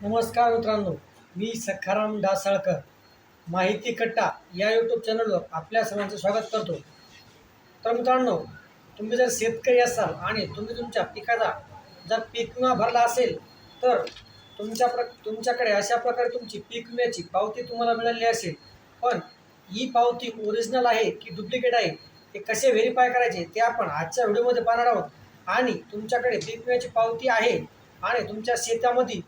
नमस्कार मित्रांनो मी सखाराम डासाळकर माहिती कट्टा या यूट्यूब चॅनलवर आपल्या सर्वांचं स्वागत करतो. तर मित्रांनो तुम्ही जर शेतकरी असाल आणि तुम्ही तुमच्या पिकाचा जर पीक विमा भरला असेल तर तुमच्या प्र तुमच्याकडे अशा प्रकारे तुमची पीक विम्याची पावती तुम्हाला मिळाली असेल. पण ही पावती ओरिजिनल आहे की डुप्लिकेट आहे हे कसे व्हेरीफाय करायचे ते आपण आजच्या व्हिडिओमध्ये पाहणार आहोत. आणि तुमच्याकडे पीक विम्याची पावती आहे आणि तुमच्या शेतामध्ये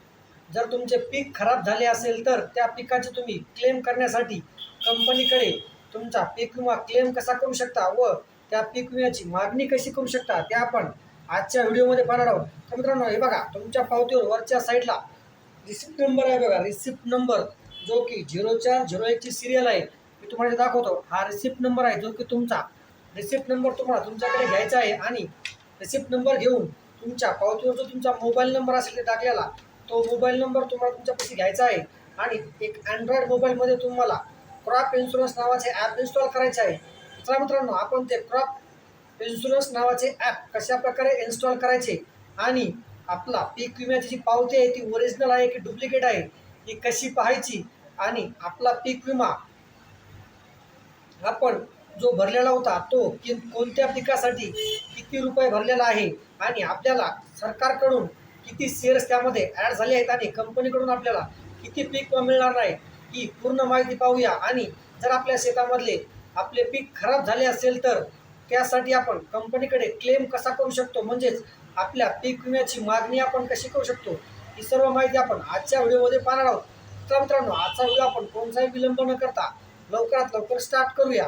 जर तुमचे पीक खराब झाले असेल तर त्या पिकाचे तुम्ही क्लेम करण्यासाठी कंपनीकडे तुमचा पीक विमा क्लेम कसा करू शकता व त्या पीक विम्याची मागणी कशी करू शकता ते आपण आजच्या व्हिडिओमध्ये पाहणार आहोत. तर मित्रांनो हे बघा तुमच्या पावतीवर वरच्या साईडला रिसिप्ट नंबर आहे बघा. रिसिप्ट नंबर जो की झिरो चार झिरो एकची सिरियल आहे. मी तुम्हाला दाखवतो हा रिसिप्ट नंबर आहे जो की तुमचा. रिसिप्ट नंबर तुम्हाला तुमच्याकडे घ्यायचा आहे आणि रिसिप्ट नंबर घेऊन तुमच्या पावतीवर जो तुमचा मोबाईल नंबर असेल ते टाकलेला तो मोबाईल नंबर तुम्हाला तुमच्यापाशी घ्यायचा आहे. आणि एक अँड्रॉइड मोबाईलमध्ये तुम्हाला क्रॉप इन्शुरन्स नावाचे ॲप इन्स्टॉल करायचे आहे. चला मित्रांनो आपण ते क्रॉप इन्शुरन्स नावाचे ॲप कशा प्रकारे इन्स्टॉल करायचे आणि आपला पीक विम्याची जी पावती आहे ती ओरिजिनल आहे की डुप्लिकेट आहे ही कशी पाहायची आणि आपला पीक विमा आपण जो भरलेला होता तो कि कोणत्या पिकासाठी किती रुपये भरलेला आहे आणि आपल्याला सरकारकडून किती शेअर्स त्यामध्ये ॲड झाले आहेत आणि कंपनीकडून आपल्याला किती पीक मिळणार नाही ही पूर्ण माहिती पाहूया. आणि जर आपल्या शेतामधले आपले पीक खराब झाले असेल तर त्यासाठी आपण कंपनीकडे क्लेम कसा करू शकतो? म्हणजेच आपल्या पीक विम्याची मागणी आपण कशी करू शकतो? ही सर्व माहिती आपण आजच्या व्हिडिओमध्ये पाहणार आहोत. तर मित्रांनो आजचा व्हिडिओ आपण कोणताही विलंब न करता लवकरात लवकर स्टार्ट करूया.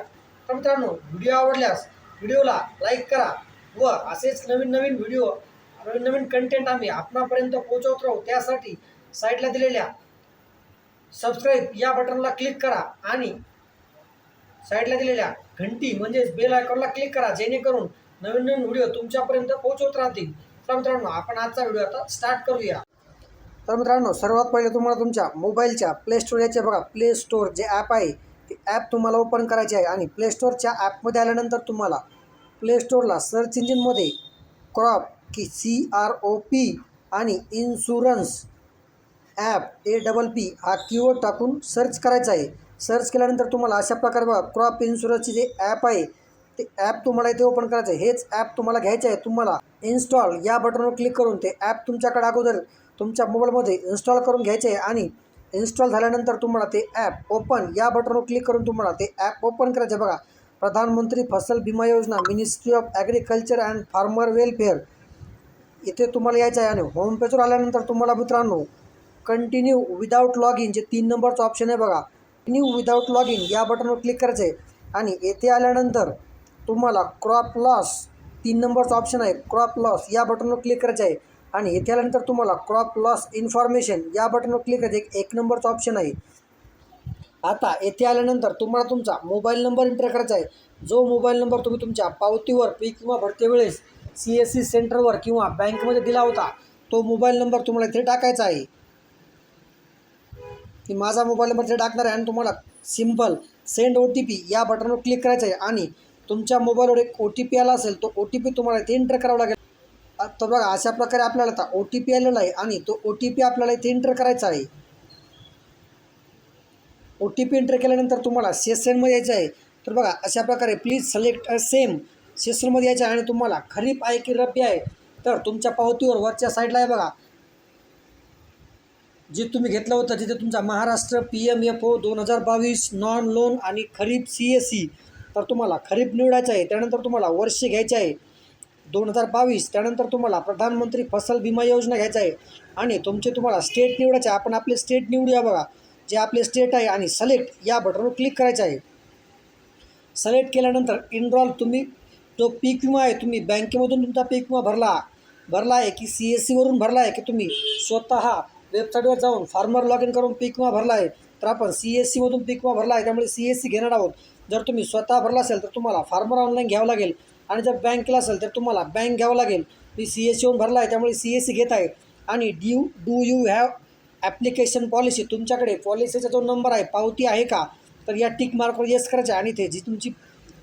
तर मित्रांनो व्हिडिओ आवडल्यास व्हिडिओला लाईक करा व असेच नवीन नवीन व्हिडिओ नवीन नवीन कंटेंट आम्ही आपणापर्यंत पोहोचवत राहू. त्यासाठी साईडला दिलेल्या सबस्क्राईब या बटनला क्लिक करा आणि साईडला दिलेल्या घंटी म्हणजेच बेल आयकॉनला क्लिक करा जेणेकरून नवीन नवीन व्हिडिओ तुमच्यापर्यंत पोहोचवत राहतील. तर मित्रांनो आपण आजचा व्हिडिओ आता स्टार्ट करूया. तर मित्रांनो सर्वात पहिले तुम्हाला तुमच्या मोबाईलच्या प्ले स्टोर याचे बघा. प्ले स्टोअर जे ॲप आहे ते ॲप तुम्हाला ओपन करायचे आहे आणि प्ले स्टोअरच्या ॲपमध्ये आल्यानंतर तुम्हाला प्ले स्टोअरला सर्च इंजिनमध्ये क्रॉप की सी आर ओ पी आणि insurance app A double P हा कीवर्ड टाकून सर्च करायचा आहे. सर्च केल्यानंतर तुम्हाला अशा प्रकारे बघा क्रॉप इन्शुरन्सचे जे ॲप आहे ते ॲप तुम्हाला इथे ओपन करायचं आहे. हेच ॲप तुम्हाला घ्यायचं आहे. तुम्हाला इन्स्टॉल या बटनवर क्लिक करून ते ॲप तुमच्याकडे अगोदर तुमच्या मोबाईलमध्ये इन्स्टॉल करून घ्यायचे आहे आणि इन्स्टॉल झाल्यानंतर तुम्हाला ते ॲप ओपन या बटनवर क्लिक करून तुम्हाला ते ॲप ओपन करायचं आहे. बघा Pradhan Mantri Fasal Vima Yojana ministry of agriculture and farmer welfare इथे तुम्हाला यायचं आहे आणि होम पेजवर आल्यानंतर तुम्हाला मित्रांनो कंटिन्यू विदाऊट लॉग इन जे तीन नंबरचं ऑप्शन आहे बघा. कंटिन्यू विदाऊट लॉग इन या बटनवर क्लिक करायचं आहे आणि येथे आल्यानंतर तुम्हाला क्रॉप लॉस तीन नंबरचं ऑप्शन आहे. क्रॉप लॉस या बटनवर क्लिक करायचं आहे आणि येथे आल्यानंतर तुम्हाला क्रॉप लॉस इन्फॉर्मेशन या बटनवर क्लिक करायचं एक नंबरचं ऑप्शन आहे. आता येथे आल्यानंतर तुम्हाला तुमचा मोबाईल नंबर एंटर करायचा आहे. जो मोबाईल नंबर तुम्ही तुमच्या पावतीवर पीक किंवा भरते वेळेस सी एस सी सेंटरवर किंवा बँकमध्ये दिला होता तो मोबाईल नंबर तुम्हाला इथे टाकायचा आहे. की माझा मोबाईल नंबर इथे टाकणार आहे आणि तुम्हाला simple send O T P या बटनवर क्लिक करायचं आहे आणि तुमच्या मोबाईलवर एक ओ टी पी आला असेल तो ओ टी पी तुम्हाला इथे एंटर करावा लागेल. तर बघा अशा प्रकारे आपल्याला आता ओ टी पी आलेला आहे आणि तो ओ टी पी आपल्याला इथे एंटर करायचा आहे. ओ टी पी एंटर केल्यानंतर तुम्हाला सेशनमध्ये यायचं आहे. तर बघा अशा प्रकारे प्लीज सिलेक्ट अ सेम सेशनमध्ये यायचं आहे आणि तुम्हाला खरीप आहे की रब्बी आहे. तर तुमच्या पावतीवर वरच्या साईडला आहे बघा. जे तुम्ही घेतलं होतं तिथे तुमचा Maharashtra P M F O दोन हजार बावीस नॉन लोन आणि खरीप सी एस सी तर तुम्हाला खरीप निवडायचं आहे. त्यानंतर तुम्हाला वर्ष घ्यायचे आहे. दोन हजार बावीस त्यानंतर तुम्हाला प्रधानमंत्री फसल विमा योजना घ्यायचा आहे. आणि तुमचे तुम्हाला स्टेट निवडायचे आहे. आपण आपले स्टेट निवडूया बघा. जे आपले स्टेट आहे आणि सलेक्ट या बटनवर क्लिक करायचं आहे. सलेक्ट केल्यानंतर इनरॉल तुम्ही जो पीक विमा आहे तुम्ही. बँकेमधून तुमचा पीक विमा भरला. भरला आहे की सी एस सीवरून भरला आहे की तुम्ही? स्वतः वेबसाईटवर जाऊन फार्मर लॉग इन करून पीक विमा भरला आहे. तर आपण सी एस सीमधून पीक विमा भरला आहे. त्यामुळे सी एस सी घेणार आहोत. जर तुम्ही स्वतः भरला असेल तर तुम्हाला फार्मर ऑनलाईन घ्यावं लागेल. आणि जर बँकेला असेल तर तुम्हाला बँक घ्यावं लागेल. मी सी एस सीवरून भरला आहे. त्यामुळे सी एस सी घेत आहे. आणि due do you have application policy? तुमच्याकडे पॉलिसीचा जो नंबर आहे पावती आहे का? तर या टिक मार्कवर येस करायचं आणि ते जी तुमची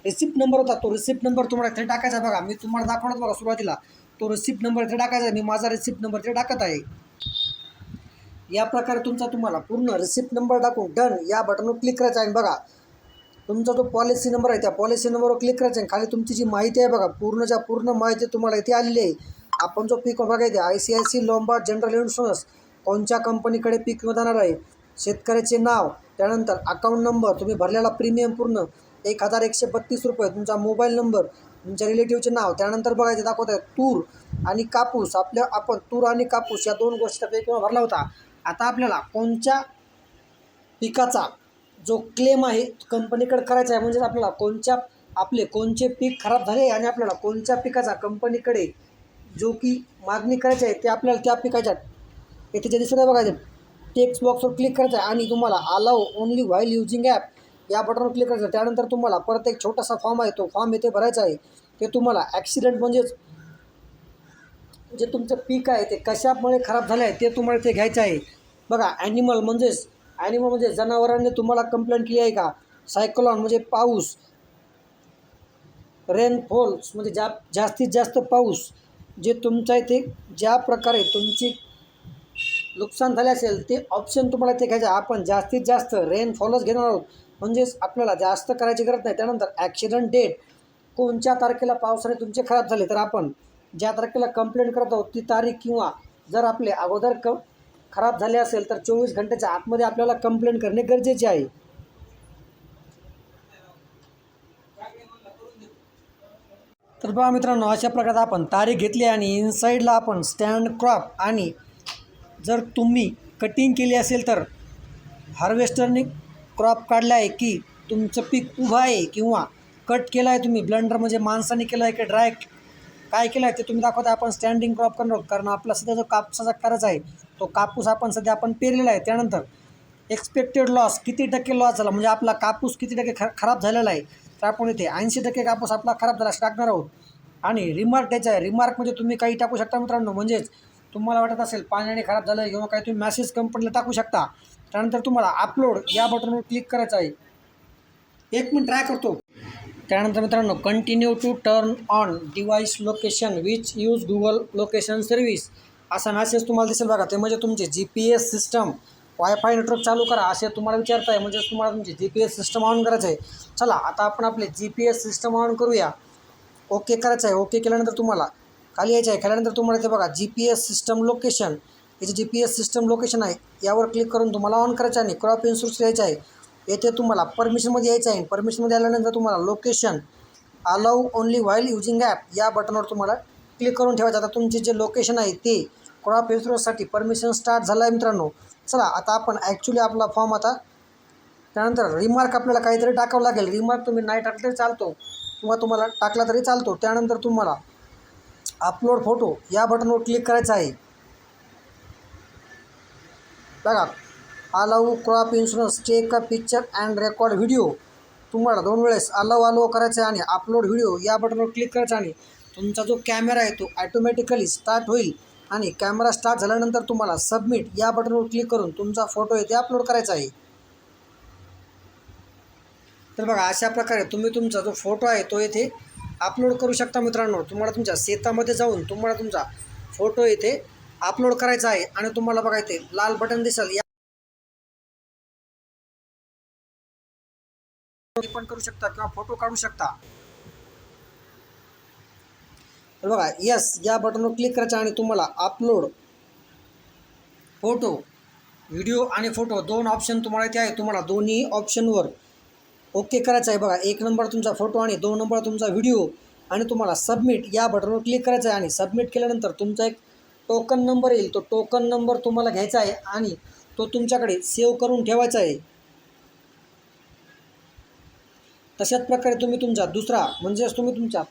रिसिप्ट नंबर होता तो रिसिप्ट नंबर तुम्हाला इथे टाकायचा बघा. मी तुम्हाला दाखवणार बघा सुरुवातीला. तो रिसिप्ट नंबर इथे टाकायचा आहे. मी माझा रिसिप्ट नंबर इथे टाकत आहे. या प्रकारे तुमचा तुम्हाला पूर्ण रिसिप्ट नंबर टाकून डन या बटनवर क्लिक करायचं आहे. बघा. तुमचा जो पॉलिसी नंबर आहे त्या पॉलिसी नंबरवर क्लिक करायचं आहे. खाली तुमची जी माहिती आहे बघा पूर्णच्या पूर्ण माहिती तुम्हाला इथे आलेली आहे. आपण जो पीक बघायचे I C I C Lombard General Insurance कोणत्या कंपनीकडे पीक विमा जाणार आहे? शेतकऱ्याचे नाव त्यानंतर अकाउंट नंबर तुम्ही भरलेला प्रीमियम पूर्ण एक हजार एकशे बत्तीस रुपये तुमचा मोबाईल नंबर तुमच्या रिलेटिव्हचे नाव त्यानंतर बघायचे दाखवत आहे तूर आणि कापूस. आपल्या आपण तूर आणि कापूस या दोन गोष्टीचा पीक भरला होता. आता आपल्याला कोणत्या पिकाचा जो क्लेम आहे कंपनीकडे करायचा आहे म्हणजेच आपल्याला कोणत्या आपले कोणते पीक खराब झाले आणि आपल्याला कोणत्या पिकाचा कंपनीकडे जो की मागणी करायची आहे ते आपल्याला त्या पिकाच्या येथे जे दिसत आहे बघायचं टेक्स्ट बॉक्सवर क्लिक करायचं आहे. आणि तुम्हाला allow only while using app या बटनवर क्लिक करायचं. त्यानंतर तुम्हाला परत एक छोटासा फॉर्म आहे तो फॉर्म येथे भरायचा आहे. ते तुम्हाला ॲक्सिडेंट म्हणजेच जे तुमचं पीक आहे ते कशामुळे खराब झालं आहे ते तुम्हाला ते घ्यायचं आहे. बघा ॲनिमल म्हणजेच ॲनिमल म्हणजे जनावरांनी तुम्हाला कंप्लेंट केली आहे का? सायक्लॉन म्हणजे पाऊस. रेनफॉल्स म्हणजे जा जास्तीत जास्त पाऊस. जे तुमच्या इथे ज्या प्रकारे तुमची नुकसान झाले असेल ते ऑप्शन तुम्हाला ते घ्यायचं आहे. आपण जास्तीत जास्त रेनफॉलच घेणार आहोत. म्हणजेच आपल्याला जास्त करायची गरज नाही. त्यानंतर ॲक्सिडंट डेट कोणत्या तारखेला पावसाने तुमचे खराब झाले तर आपण ज्या तारखेला कंप्लेंट करत आहोत ती तारीख किंवा जर आपले अगोदर क खराब झाले असेल तर चोवीस घंट्याच्या आतमध्ये आपल्याला कंप्लेंट करणे गरजेचे आहे. तर बघा मित्रांनो अशा प्रकारे आपण तारीख घेतली आणि इनसाईडला आपण स्टँड क्रॉप आणि जर तुम्ही कटिंग केली असेल तर हार्वेस्टरने क्रॉप काढला आहे की तुमचं पीक उभं आहे किंवा कट केलं आहे तुम्ही ब्लंडर म्हणजे माणसाने केलं आहे की ड्राय काय केलं आहे ते तुम्ही दाखवता आपण स्टँडिंग क्रॉप करणार आहोत. कारण आपला सध्या जो कापसाचा करायचा आहे तो कापूस आपण सध्या आपण पेरलेला आहे. त्यानंतर एक्सपेक्टेड लॉस किती टक्के लॉस झाला? म्हणजे आपला कापूस किती टक्के ख खराब झालेला आहे? तर आपण इथे ऐंशी टक्के कापूस आपला खराब झाला असं टाकणार आहोत. आणि रिमार्क द्यायचा आहे. रिमार्क म्हणजे तुम्ही काही टाकू शकता मित्रांनो. म्हणजेच तुम्हाला वाटत असेल पाण्याने खराब झालं आहे किंवा काही तुम्ही मॅसेज कंपनीला टाकू शकता. त्यानंतर तुम्हाला अपलोड या बटनवर क्लिक करायचं आहे. एक मिनिट ट्राय करतो. त्यानंतर मित्रांनो continue to turn on device location which use Google location service असा मेसेज तुम्हाला दिसेल बघा ते म्हणजे तुमचे G P S system wifi network चालू करा असे तुम्हाला विचारत आहे. म्हणजेच तुम्हाला तुमची G P S system on करायचं आहे चला आता आपण आपले G P S system on करूया. ओके करायचं आहे ओके केल्यानंतर तुम्हाला खाली यायचं आहे केल्यानंतर तुम्हाला ते बघा G P S system location याची G P S system location आहे यावर क्लिक करून तुम्हाला ऑन करायचं आहे आणि क्रॉप इन्शुरन्स घ्यायचं आहे. येथे तुम्हाला परमिशनमध्ये यायचं आहे. परमिशनमध्ये आल्यानंतर तुम्हाला location allow only while using app या बटनवर तुम्हाला क्लिक करून ठेवायचं. आता तुमचे जे लोकेशन आहे ते क्रॉप इन्शुरन्ससाठी परमिशन स्टार्ट झालं आहे मित्रांनो. चला आता आपण ॲक्च्युली आपला फॉर्म आता त्यानंतर रिमार्क आपल्याला काहीतरी टाकावं लागेल. रिमार्क तुम्ही नाही टाकलं तरी चालतो. किंवा तुम्हाला टाकला तरी चालतो. त्यानंतर तुम्हाला अपलोड फोटो या बटनवर क्लिक करायचं आहे. बघा. Allow crop insurance take a picture and record video तुम्हाला दोन वेळेस अलाव अलाव करायचं आहे आणि अपलोड व्हिडिओ या बटनवर क्लिक करायचं आणि तुमचा जो कॅमेरा आहे तो ॲटोमॅटिकली स्टार्ट होईल आणि कॅमेरा स्टार्ट झाल्यानंतर तुम्हाला सबमिट या बटनवर क्लिक करून तुमचा फोटो आहे ते अपलोड करायचा आहे. तर बघा अशा प्रकारे तुम्ही तुमचा जो फोटो आहे तो येथे अपलोड करू शकता मित्रांनो. तुम्हाला तुमच्या शेतामध्ये जाऊन तुम्हाला तुमचा फोटो येथे अपलोड करायचा आहे आणि तुम्हाला बघा इथे लाल बटन दिसेल. या पण करू शकता किंवा फोटो काढू शकता. बघा यस या बटनवर क्लिक करायचं आणि तुम्हाला अपलोड फोटो व्हिडिओ आणि फोटो दोन ऑप्शन तुम्हाला इथे आहे. तुम्हाला दोन्ही ऑप्शनवर ओके करायचं आहे. बघा एक नंबर तुमचा फोटो आणि दोन नंबर तुमचा व्हिडिओ आणि तुम्हाला सबमिट या बटनवर क्लिक करायचं आहे. आणि सबमिट केल्यानंतर तुमचा एक टोकन नंबर येईल. तो टोकन नंबर तुम्हाला घ्यायचा आहे आणि तो तुमच्याकडे सेव्ह करून ठेवायचा आहे. तशाच प्रकारे तुम्ही तुमचा दुसरा म्हणजेच तुम्ही तुमच्या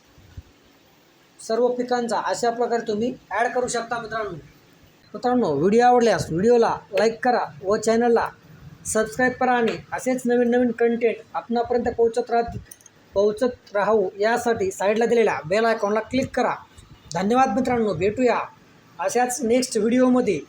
सर्व पिकांचा अशा प्रकारे तुम्ही ॲड करू शकता मित्रांनो. मित्रांनो व्हिडिओ आवडल्यास व्हिडिओला लाईक करा व चॅनलला सबस्क्राईब करा आणि असेच नवीन नवीन कंटेंट आपणापर्यंत पोहोचत राहत पोहोचत राहू यासाठी साईडला दिलेल्या बेल आयकॉनला क्लिक करा. धन्यवाद मित्रांनो. भेटूया अशाच नेक्स्ट व्हिडिओमध्ये